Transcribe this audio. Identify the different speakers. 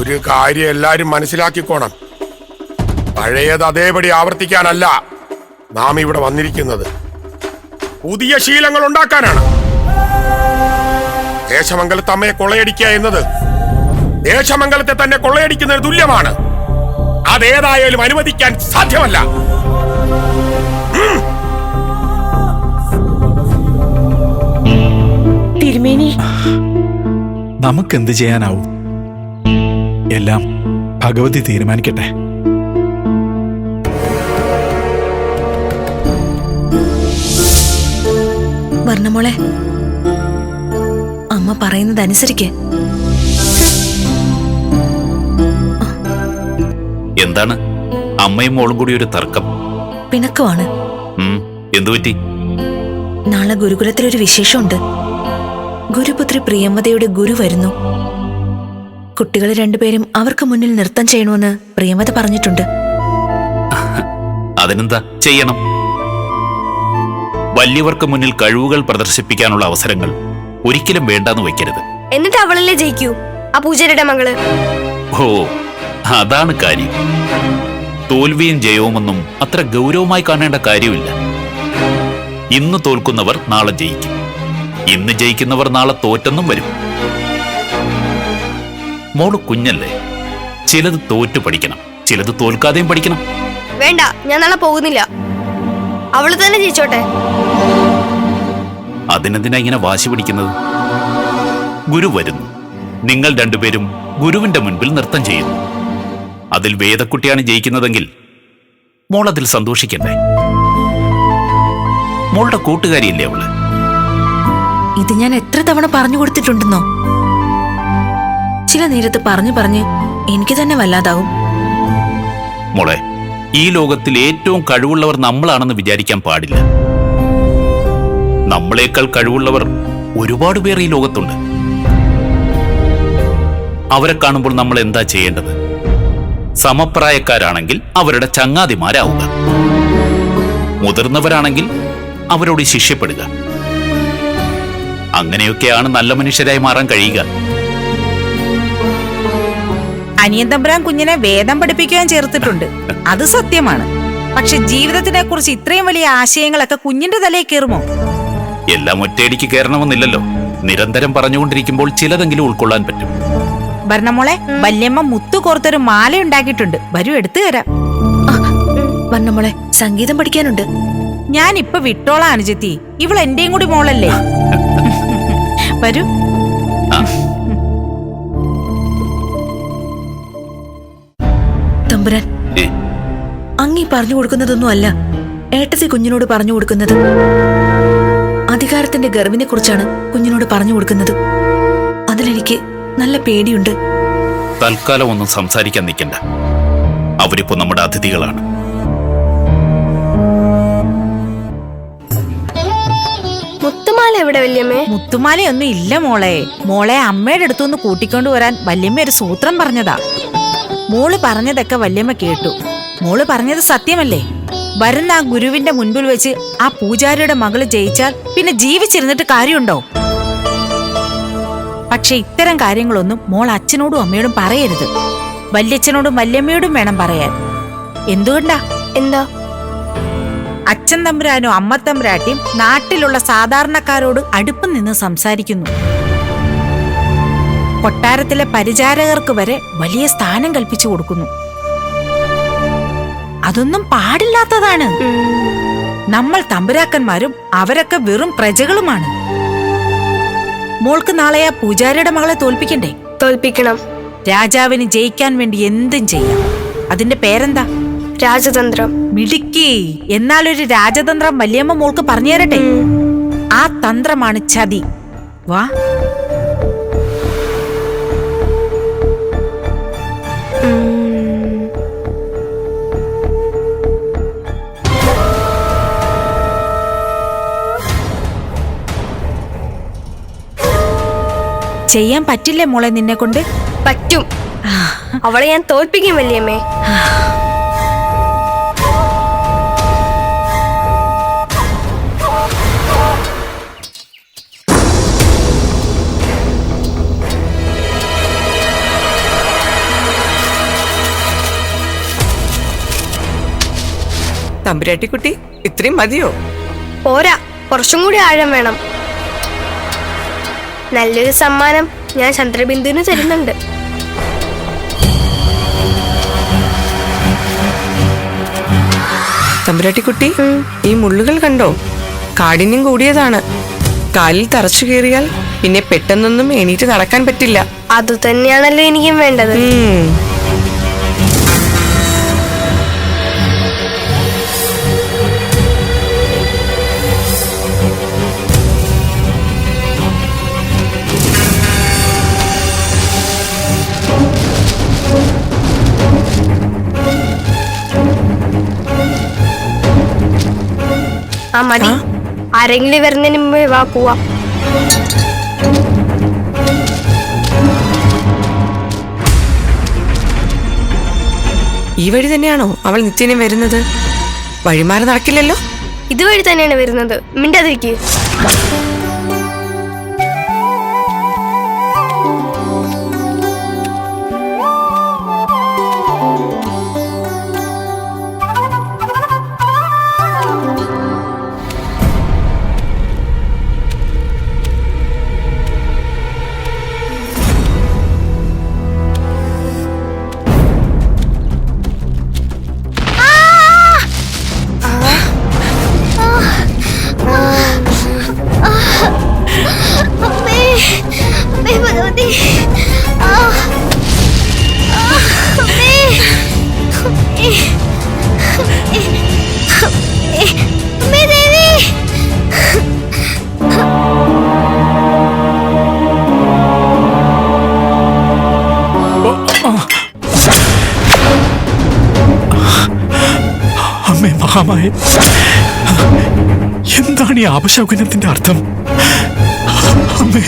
Speaker 1: ഒരു കാര്യം എല്ലാരും മനസ്സിലാക്കിക്കോണം. പഴയത് അതേപടി ആവർത്തിക്കാനല്ല നാം ഇവിടെ വന്നിരിക്കുന്നത്. പുതിയ ശീലങ്ങൾ ഉണ്ടാക്കാനാണ്. ദേശമംഗലത്ത് അമ്മയെ കൊള്ളയടിക്കുക എന്നത് ദേശമംഗലത്തെ തന്നെ കൊള്ളയടിക്കുന്നതിന് തുല്യമാണ്. അതേതായാലും അനുവദിക്കാൻ സാധ്യമല്ല.
Speaker 2: തിരുമേനി.
Speaker 3: നമുക്കെന്ത് ചെയ്യാനാവും? എല്ലാം ഭഗവതി തീരുമാനിക്കട്ടെ.
Speaker 2: വർണമോളെ അമ്മ പറയുന്നത് അനുസരിക്ക്
Speaker 4: എന്താണ്? അമ്മയും മോളും കൂടി ഒരു തർക്കം.
Speaker 2: പിണക്കമാണ്.
Speaker 4: എന്തുപറ്റി
Speaker 2: നാളെ ഗുരുകുലത്തിലൊരു വിശേഷമുണ്ട്. ഗുരുപുത്രി പ്രിയമതയുടെ ഗുരു വരുന്നു. കുട്ടികൾ രണ്ടുപേരും അവർക്ക് മുന്നിൽ നൃത്തം ചെയ്യണമെന്ന് പ്രിയമത പറഞ്ഞിട്ടുണ്ട്.
Speaker 4: അതിനെന്താ ചെയ്യണം? വലിയവർക്ക് മുന്നിൽ കഴിവുകൾ പ്രദർശിപ്പിക്കാനുള്ള അവസരങ്ങൾ ഒരിക്കലും വേണ്ടെന്ന് വെക്കരുത്
Speaker 5: എന്നിട്ട് അവളല്ലേ ജയിക്കൂ? ആ പൂജാരിയുടെ മകൾ.
Speaker 4: ഓ അതാണ് കാര്യം. തോൽവിയും ജയവുമൊന്നും അത്ര ഗൗരവമായി കാണേണ്ട കാര്യമില്ല. ഇന്ന് തോൽക്കുന്നവർ നാളെ ജയിക്കും. ഇന്ന് ജയിക്കുന്നവർ നാളെ തോറ്റെന്നും വരും. മോൾ കുഞ്ഞല്ലേ? ചിലത് തോറ്റു പഠിക്കണം ചിലത് തോൽക്കാതെയും പഠിക്കണം.
Speaker 5: വേണ്ട ഞാൻ നാളെ പോകുന്നില്ല. അവൾ തന്നെ ജയിച്ചോട്ടെ.
Speaker 4: അതിനെന്തിനാ ഇങ്ങനെ വാശി പിടിക്കുന്നത്? ഗുരു വരുന്നു. നിങ്ങൾ രണ്ടുപേരും ഗുരുവിന്റെ മുൻപിൽ നൃത്തം ചെയ്യുന്നു. അതിൽ വേദക്കുട്ടിയാണ് ജയിക്കുന്നതെങ്കിൽ മോൾ അതിൽ സന്തോഷിക്കണ്ടേ? മോളുടെ കൂട്ടുകാരിയല്ലേ അവൾ?
Speaker 2: ഇത് ഞാൻ എത്ര തവണ പറഞ്ഞു കൊടുത്തിട്ടുണ്ടെന്നോ? ചില നേരത്ത് പറഞ്ഞു പറഞ്ഞ് എനിക്ക് തന്നെ വല്ലാതാവും.
Speaker 4: മോളെ ഈ ലോകത്തിൽ ഏറ്റവും കഴിവുള്ളവർ നമ്മളാണെന്ന് വിചാരിക്കാൻ പാടില്ല. നമ്മളെക്കാൾ കഴിവുള്ളവർ ഒരുപാട് പേർ ഈ ലോകത്തുണ്ട്. അവരെ കാണുമ്പോൾ നമ്മൾ എന്താ ചെയ്യേണ്ടത്? സമപ്രായക്കാരാണെങ്കിൽ അവരുടെ ചങ്ങാതിമാരാവുക. മുതിർന്നവരാണെങ്കിൽ അവരോട് ശിഷ്യപ്പെടുക. അങ്ങനെയൊക്കെയാണ് നല്ല മനുഷ്യരായി മാറാൻ കഴിയുക.
Speaker 6: അനിയൻ തമ്പുരാൻ കുഞ്ഞിനെ വേദം പഠിപ്പിക്കുവാൻ ചേർത്തിട്ടുണ്ട്. അത് സത്യമാണ്. പക്ഷെ ജീവിതത്തിനെ കുറിച്ച് ഇത്രയും വലിയ ആശയങ്ങളൊക്കെ കുഞ്ഞിന്റെ തലയിൽ കയറുമോ?
Speaker 4: എല്ലാം ഒറ്റയടിക്ക് കയറണമെന്നില്ലല്ലോ. നിരന്തരം പറഞ്ഞുകൊണ്ടിരിക്കുമ്പോൾ ചിലതെങ്കിലും ഉൾക്കൊള്ളാൻ പറ്റും.
Speaker 6: ഭരണമോളെ വല്യമ്മ മുത്തു കോർത്തൊരു മാല ഉണ്ടാക്കിയിട്ടുണ്ട്. വരൂ എടുത്തു തരാം.
Speaker 2: ഭരണമോളെ സംഗീതം പഠിക്കാനുണ്ട്.
Speaker 6: ഞാൻ ഇപ്പൊ വിട്ടോളാ അനുജത്തി. ഇവൾ എന്റെയും കൂടി മോളല്ലേ? വരൂ.
Speaker 2: തമ്പുരാൻ അങ്ങി പറഞ്ഞു കൊടുക്കുന്നതൊന്നും അല്ല. ഏട്ടത്തി കുഞ്ഞിനോട് പറഞ്ഞു കൊടുക്കുന്നത്. അധികാരത്തിന്റെ ഗർവിനെ കുറിച്ചാണ് കുഞ്ഞിനോട് പറഞ്ഞു കൊടുക്കുന്നത്. അതിലെനിക്ക് നല്ല പേടിയുണ്ട്.
Speaker 4: തൽക്കാലം ഒന്നും സംസാരിക്കാൻ നിൽക്കണ്ട. അവരിപ്പോ നമ്മുടെ അതിഥികളാണ്.
Speaker 5: മുത്തുമാല എവിടെ വല്യമ്മേ?
Speaker 6: മുത്തുമാലയൊന്നും ഇല്ല മോളെ. മോളെ അമ്മയുടെ അടുത്തുനിന്ന് കൂട്ടിക്കൊണ്ടു വരാൻ വല്യമ്മ ഒരു സൂത്രം പറഞ്ഞതാ. മോൾ പറഞ്ഞതൊക്കെ വല്യമ്മ കേട്ടു. മോൾ പറഞ്ഞത് സത്യമല്ലേ? വരുന്ന ആ ഗുരുവിന്റെ മുൻപിൽ വെച്ച് ആ പൂജാരിയുടെ മകൾ ജയിച്ചാൽ പിന്നെ ജീവിച്ചിരുന്നിട്ട് കാര്യമുണ്ടോ? പക്ഷെ ഇത്തരം കാര്യങ്ങളൊന്നും മോൾ അച്ഛനോടും അമ്മയോടും പറയരുത്. വല്യച്ഛനോടും വല്യമ്മയോടും വേണം പറയാൻ. എന്തുകൊണ്ടാ?
Speaker 5: എന്താ?
Speaker 6: അച്ഛൻ തമ്പുരാനും അമ്മ തമ്പുരാട്ടിയും നാട്ടിലുള്ള സാധാരണക്കാരോട് അടുപ്പം നിന്ന് സംസാരിക്കുന്നു. കൊട്ടാരത്തിലെ പരിചാരകർക്ക് വരെ വലിയ സ്ഥാനം കൽപ്പിച്ചു കൊടുക്കുന്നു. അതൊന്നും പാടില്ലാത്തതാണ്. നമ്മൾ തമ്പുരാക്കന്മാരും അവരൊക്കെ വെറും പ്രജകളുമാണ്. മോൾക്ക് നാളെ ആ പൂജാരിയുടെ മകളെ തോൽപ്പിക്കണ്ടേ?
Speaker 5: തോൽപ്പിക്കണം.
Speaker 6: രാജാവിന് ജയിക്കാൻ വേണ്ടി എന്തും ചെയ്യാം. അതിന്റെ പേരെന്താ?
Speaker 5: രാജതന്ത്രം.
Speaker 6: മിടുക്കി. എന്നാലൊരു രാജതന്ത്രം വല്യമ്മ മോൾക്ക് പറഞ്ഞു തരട്ടെ? ആ തന്ത്രമാണ് ചതി. വാ. ചെയ്യാൻ പറ്റില്ലേ മോളെ നിന്നെ കൊണ്ട്?
Speaker 5: പറ്റും. അവളെ ഞാൻ തോൽപ്പിക്കും വല്യമ്മേ.
Speaker 7: തമ്പുരാട്ടിക്കുട്ടി ഇത്രയും മതിയോ?
Speaker 5: പോരാ. കുറച്ചും കൂടി ആഴം വേണം. നല്ലൊരു സമ്മാനം ഞാൻ ചന്ദ്രബിന്ദുവിന് തരുന്നുണ്ട്.
Speaker 7: തമ്പുരാട്ടിക്കുട്ടി ഈ മുള്ളുകൾ കണ്ടോ? കാഠിന്യം കൂടിയതാണ്. കാലിൽ തറച്ചു കയറിയാൽ പിന്നെ പെട്ടെന്നൊന്നും എണീറ്റ് നടക്കാൻ പറ്റില്ല.
Speaker 5: അത് തന്നെയാണല്ലോ എനിക്കും വേണ്ടത്. ആ മതി. ആരെങ്കിലും വരുന്നതിന് മുമ്പ് വാ പോവാ.
Speaker 7: ഈ വഴി തന്നെയാണോ അവൾ നിത്യനും വരുന്നത്? വഴിമാറി നടക്കില്ലല്ലോ?
Speaker 5: ഇതുവഴി തന്നെയാണ് വരുന്നത്. മിണ്ടാതിരിക്ക്.
Speaker 3: മഹാമായ എന്താണ് ഈ അപശകുനത്തിന്റെ അർത്ഥം? അമ്മേ.